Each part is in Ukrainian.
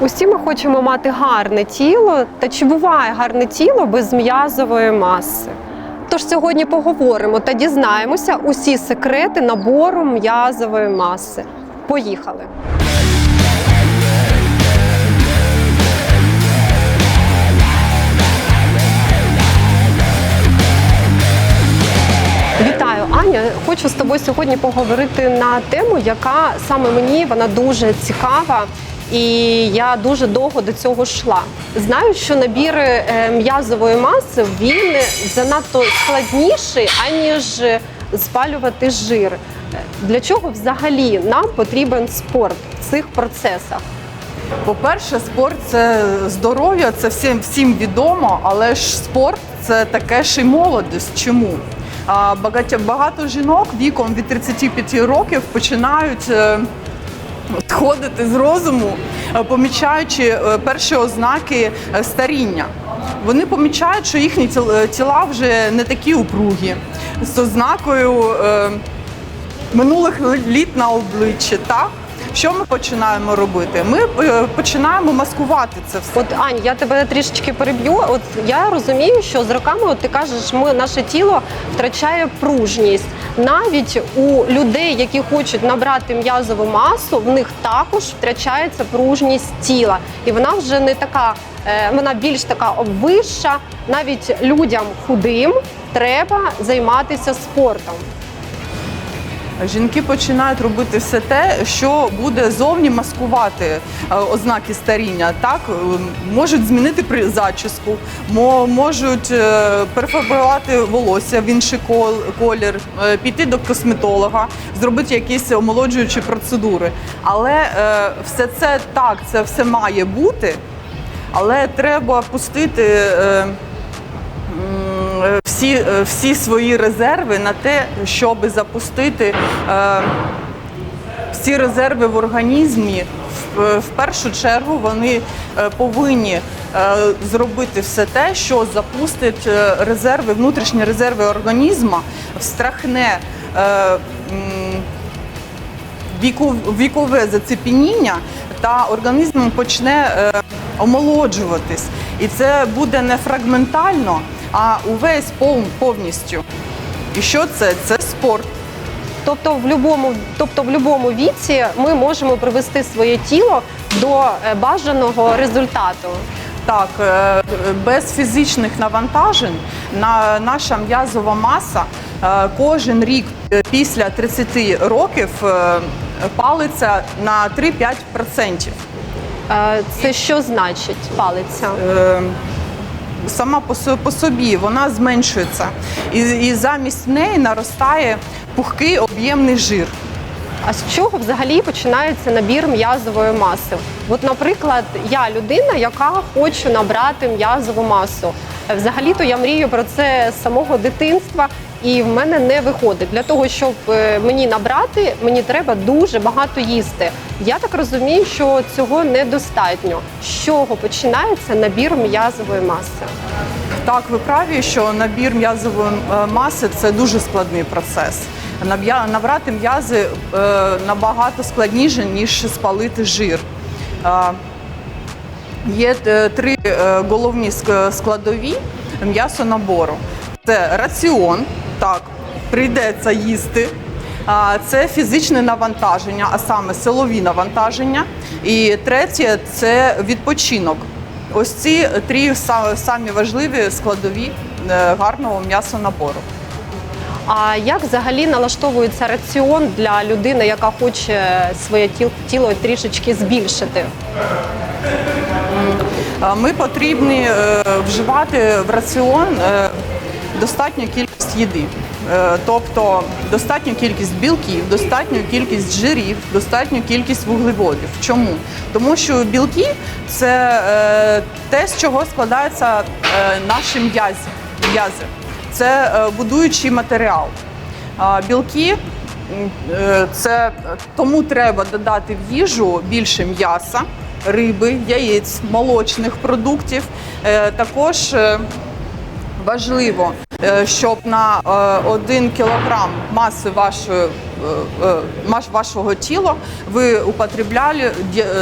Усі ми хочемо мати гарне тіло, та чи буває гарне тіло без м'язової маси? Тож сьогодні поговоримо та дізнаємося усі секрети набору м'язової маси. Поїхали! Вітаю, Аня. Хочу з тобою сьогодні поговорити на тему, яка саме мені вона дуже цікава. І я дуже довго до цього йшла. Знаю, що набір е, м'язової маси він занадто складніший, аніж спалювати жир. Для чого взагалі нам потрібен спорт в цих процесах? По-перше, спорт це здоров'я, це всім всім відомо, але ж спорт це таке ж і молодість. Чому? Багато жінок віком від 35 років починають е, сходити з розуму, е, помічаючи е, перші ознаки е, старіння. Вони помічають, що їхні тіл- тіла вже не такі упругі, з ознакою минулих літ на обличчі. Так? Що ми починаємо робити? Ми починаємо маскувати це все. От Ань, я тебе трішечки переб'ю. От я розумію, що з роками, от ти кажеш, ми наше тіло втрачає пружність. Навіть у людей, які хочуть набрати м'язову масу, в них також втрачається пружність тіла, і вона вже не така, е, вона більш така обвища. Навіть людям худим треба займатися спортом. Жінки починають робити все те, що буде зовні маскувати е, ознаки старіння. Так Е, можуть змінити при- зачіску, мо- можуть е, перефарбувати волосся в інший колір, піти до косметолога, зробити якісь омолоджуючі процедури. Але все це так, це все має бути, але треба пустити. Е, е, всі, е, всі свої резерви на те, щоб запустити е, всі резерви в організмі. В, в першу чергу вони е, повинні е, зробити все те, що запустить е, резерви, внутрішні резерви організму, встрахне е, вікове зацепеніння, та організм почне е, омолоджуватись. І це буде не фрагментально, а увесь пов- повністю. І що це? Це спорт. Тобто, в будь-якому, тобто в будь-якому віці ми можемо привести своє тіло до е, бажаного результату. Так, е, без фізичних навантажень на наша м'язова маса е, кожен рік е, після 30 років е, палиться на 3-5%. Е, Це що значить палиця? Е, Сама по собі вона зменшується, і, і замість неї наростає пухкий об'ємний жир. А з чого взагалі починається набір м'язової маси? От, наприклад, я людина, яка хочу набрати м'язову масу. Взагалі-то я мрію про це з самого дитинства, і в мене не виходить. Для того, щоб е, мені набрати, мені треба дуже багато їсти. Я так розумію, що цього недостатньо. З чого починається набір м'язової маси? Так, ви праві, що набір м'язової е, маси це дуже складний процес. Набрати м'язи е, набагато складніше, ніж спалити жир. Є е, три е, головні складові м'ясонабору. Це раціон, так, прийдеться їсти. Це фізичне навантаження, а саме силові навантаження. І третє це відпочинок. Ось ці три самі важливі складові е, гарного м'ясонабору. А як взагалі налаштовується раціон для людини, яка хоче своє тіл- тіло трішечки збільшити? Ми потрібні е, вживати в раціон е, достатню кількість їди. Е, Тобто достатню кількість білків, достатню кількість жирів, достатню кількість вуглеводів. Чому? Тому що білки це те, з чого складаються наші м'язи. Це будуючий матеріал. Білки це тому треба додати в їжу більше м'яса, риби, яєць, молочних продуктів. Е, Також е, важливо, е, щоб на 1 кілограм маси вашої е, е, вашого тіла ви употребляли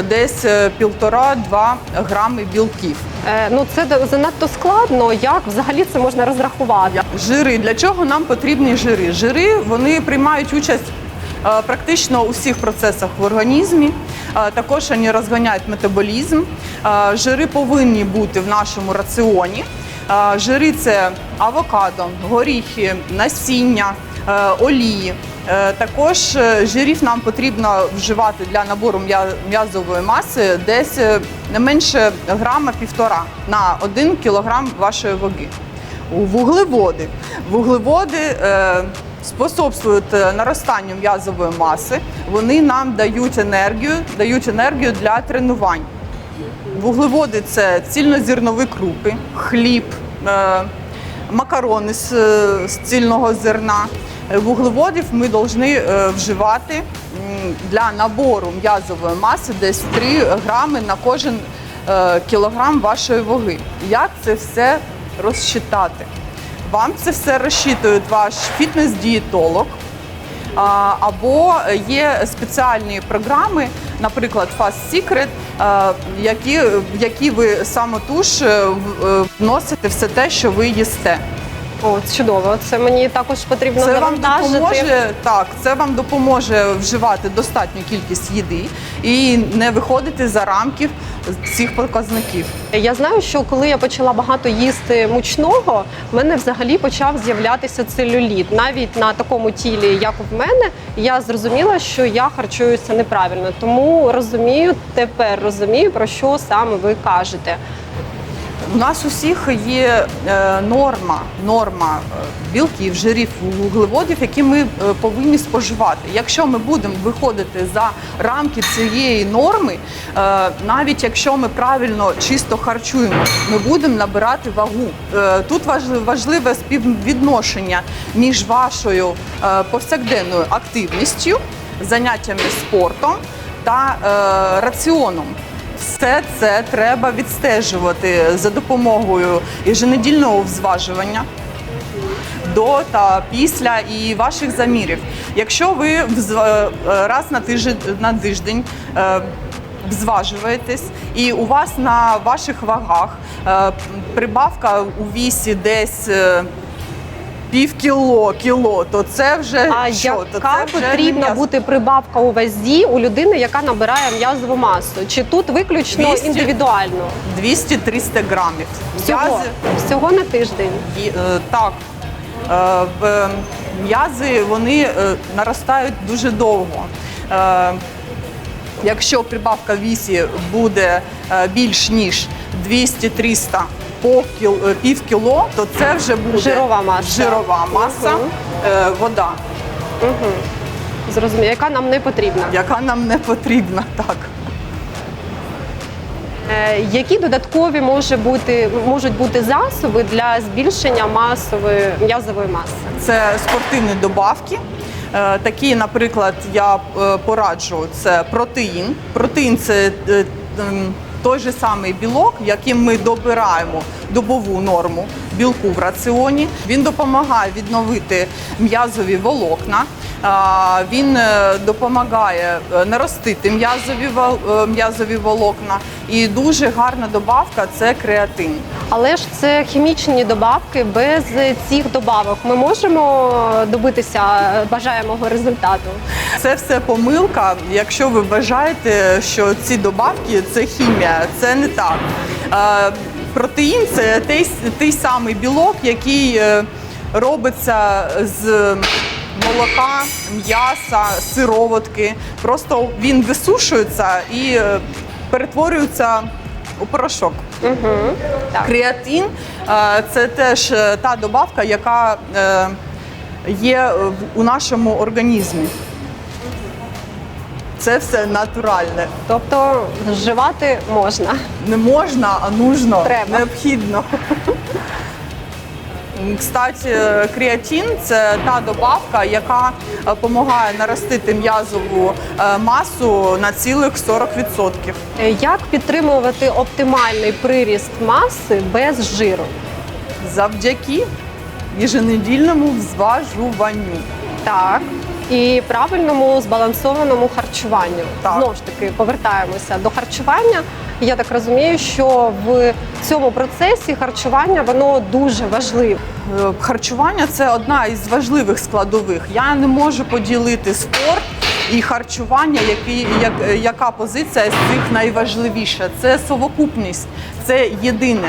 десь е, півтора-два грами білків. Е, Ну це занадто складно. Як взагалі це можна розрахувати? Жири. Для чого нам потрібні жири? Жири вони приймають участь е, практично у всіх процесах в організмі. Е, Також вони розганяють метаболізм. Жири повинні бути в нашому раціоні. Жири це авокадо, горіхи, насіння, олії. Е, Також е, жирів нам потрібно вживати для набору м'язової маси десь е, не менше грама півтора на один кілограм вашої ваги. Вуглеводи. Вуглеводи способствують наростанню м'язової маси. Вони нам дають енергію, дають енергію для тренувань. Вуглеводи це цільнозернові крупи, хліб, макарони з цільного зерна. Е, Вуглеводів ми повинні е, вживати для набору м'язової маси десь 3 грами на кожен е, кілограм вашої ваги. Як це все розчитати? Вам це все розчитує ваш фітнес-дієтолог. Або є спеціальні програми, наприклад, Fast Secret, які, які ви самотуж е, е, вносите все те, що ви їсте. О, чудово. Це мені також потрібно Це вам допоможе так, це вам допоможе вживати достатню кількість їди і не виходити за рамки цих показників. Я знаю, що коли я почала багато їсти мучного, в мене взагалі почав з'являтися целюліт. Навіть на такому тілі, як в мене, я зрозуміла, що я харчуюся неправильно. Тому розумію, тепер розумію, про що саме ви кажете. У нас усіх є е, норма, норма е, білків, жирів, вуглеводів, які ми е, повинні споживати. Якщо ми будемо виходити за рамки цієї норми, навіть якщо ми правильно чисто харчуємо, ми будемо набирати вагу. Тут важливе співвідношення між вашою повсякденною активністю, заняттями спортом та раціоном. Все це треба відстежувати за допомогою еженедільного взважування до та після і ваших замірів. Якщо ви е, раз на тиждень на тиждень е, взважуєтесь, і у вас на ваших вагах е, прибавка у вісі десь. Е, Пів кіло, кіло, то це вже А що? То це вже потрібна м'ясо. бути прибавка у вазі у людини, яка набирає м'язову масу? Чи тут виключно 200? індивідуально? 200-300 грамів. Всього, М'язи всього на тиждень. І, е, так, е, в- м'язи вони е, наростають дуже довго. Е, Якщо прибавка в вісі буде е, більш ніж 200-300 по кіл, е, пів кіло, то це вже буде Жирова маса. жирова маса, Мгм. е, вода, Угу. Зрозуміло, яка нам не потрібна. яка нам не потрібна. Так. Е, Які додаткові може бути, можуть бути засоби для збільшення масової м'язової маси? Це спортивні добавки. Е, Такі, наприклад, я е, пораджу це протеїн. Протеїн це е, той же самий білок, яким ми добираємо добову норму білку в раціоні. Він допомагає відновити м'язові волокна. Він е, допомагає е, наростити м'язові е, м'язові волокна. І дуже гарна добавка це креатин. Але ж це хімічні добавки. Без цих добавок ми можемо добитися бажаємого результату. Це все помилка. Якщо ви вважаєте, що ці добавки це хімія, це не так. Протеїн це той, той самий білок, який робиться з молока, м'яса, сироватки. Просто він висушується і е, перетворюється у порошок. Угу. Креатин е, це теж е, та добавка, яка є в- у нашому організмі. Це все натуральне. Тобто вживати можна. Не можна, а нужно. Треба. Необхідно. Кстати, креатин це та добавка, яка допомагає наростити м'язову е, масу на цілих 40%. Е, Як підтримувати оптимальний приріст маси без жиру? Завдяки еженедільному взважуванню. Так. і правильному збалансованому харчуванню. Так. Знову ж таки, повертаємося до харчування. Я так розумію, що в цьому процесі харчування воно дуже важливе. Е, Харчування це одна із важливих складових. Я не можу поділити спорт і харчування, які, як, яка позиція з цих найважливіша. Це совокупність, це єдине.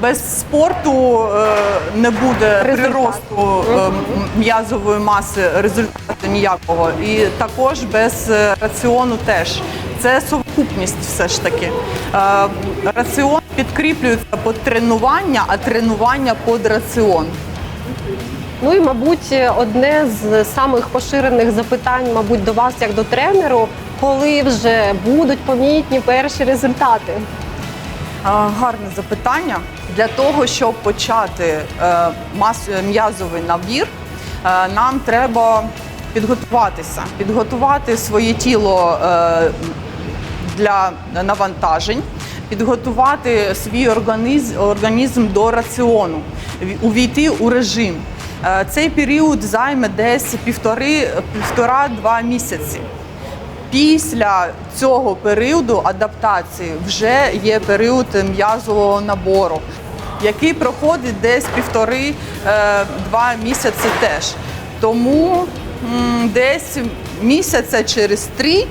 Без спорту е, не буде приросту е, м'язової маси, результату ніякого. І також без раціону теж. Це совокупність все ж таки. Е, раціон підкріплюється під тренування, а тренування під раціон. Ну і мабуть, одне з самих поширених запитань, мабуть, до вас як до тренеру, коли вже будуть помітні перші результати. Гарне запитання. Для того, щоб почати е, м'язовий набір, е, нам треба підготуватися, підготувати своє тіло е, для навантажень, підготувати свій організм, організм до раціону, увійти у режим. Е, Цей період займе десь півтора-два місяці. Після цього періоду адаптації вже є період м'язового набору, який проходить десь півтори-два місяці теж. Тому десь місяця через три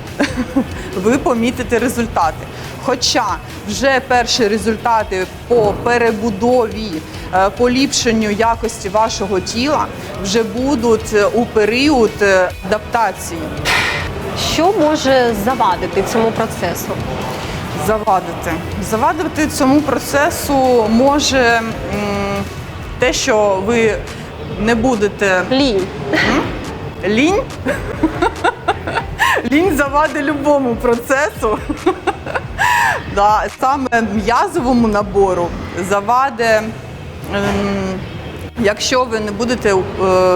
ви помітите результати. Хоча вже перші результати по перебудові, е, поліпшенню якості вашого тіла вже будуть е, у період е, адаптації. Що може завадити цьому процесу? Завадити. Завадити цьому процесу може те, що ви не будете Лінь. Лінь. Лінь завадить любому процесу. Да, саме м'язовому набору завади, ем, якщо ви не будете е,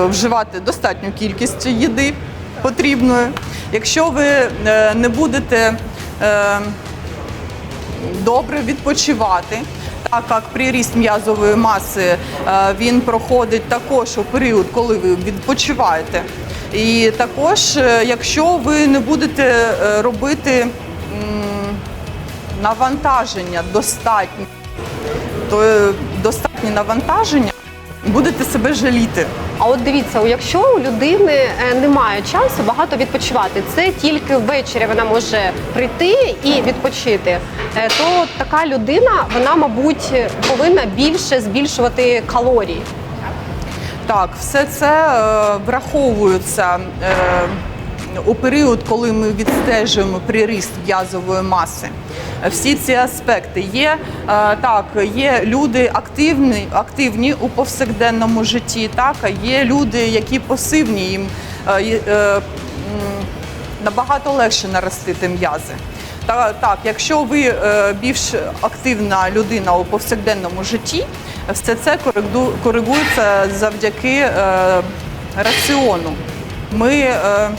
вживати достатню кількість їди потрібної, якщо ви е, не будете е, добре відпочивати. Так як приріст м'язової маси е, він проходить також у період, коли ви відпочиваєте. І також, е, якщо ви не будете е, робити навантаження достатні, то е, достатні навантаження, будете себе жаліти. А от дивіться, якщо у людини немає часу багато відпочивати, це тільки ввечері вона може прийти і відпочити, то така людина, вона, мабуть, повинна більше збільшувати калорії. Так, все це е, враховується е, у період, коли ми відстежуємо приріст м'язової маси. Всі ці аспекти є е, так, є люди активні, активні у повсякденному житті, так а є люди, які пасивні, їм набагато легше наростити м'язи. Та так, якщо ви більш активна людина у повсякденному житті, все це коригується завдяки е, раціону. Ми е,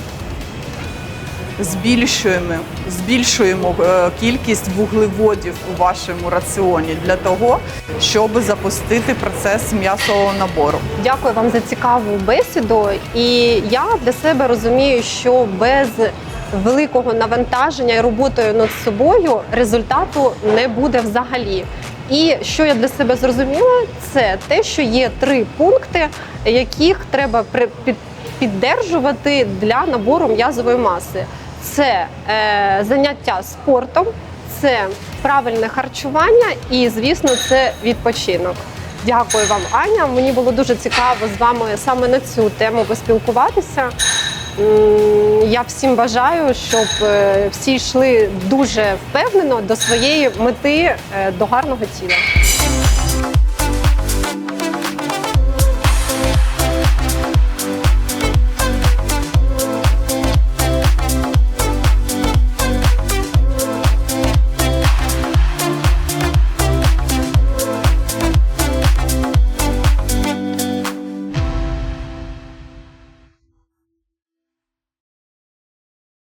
збільшуємо, збільшуємо е, кількість вуглеводів у вашому раціоні для того, щоб запустити процес м'ясового набору. Дякую вам за цікаву бесіду. І я для себе розумію, що без великого навантаження і роботою над собою результату не буде взагалі. І що я для себе зрозуміла, це те, що є три пункти, яких треба піддержувати для набору м'язової маси. Це е, заняття спортом, це правильне харчування і, звісно, це відпочинок. Дякую вам, Аня. Мені було дуже цікаво з вами саме на цю тему поспілкуватися. Я всім бажаю, щоб е, всі йшли дуже впевнено до своєї мети е, до гарного тіла.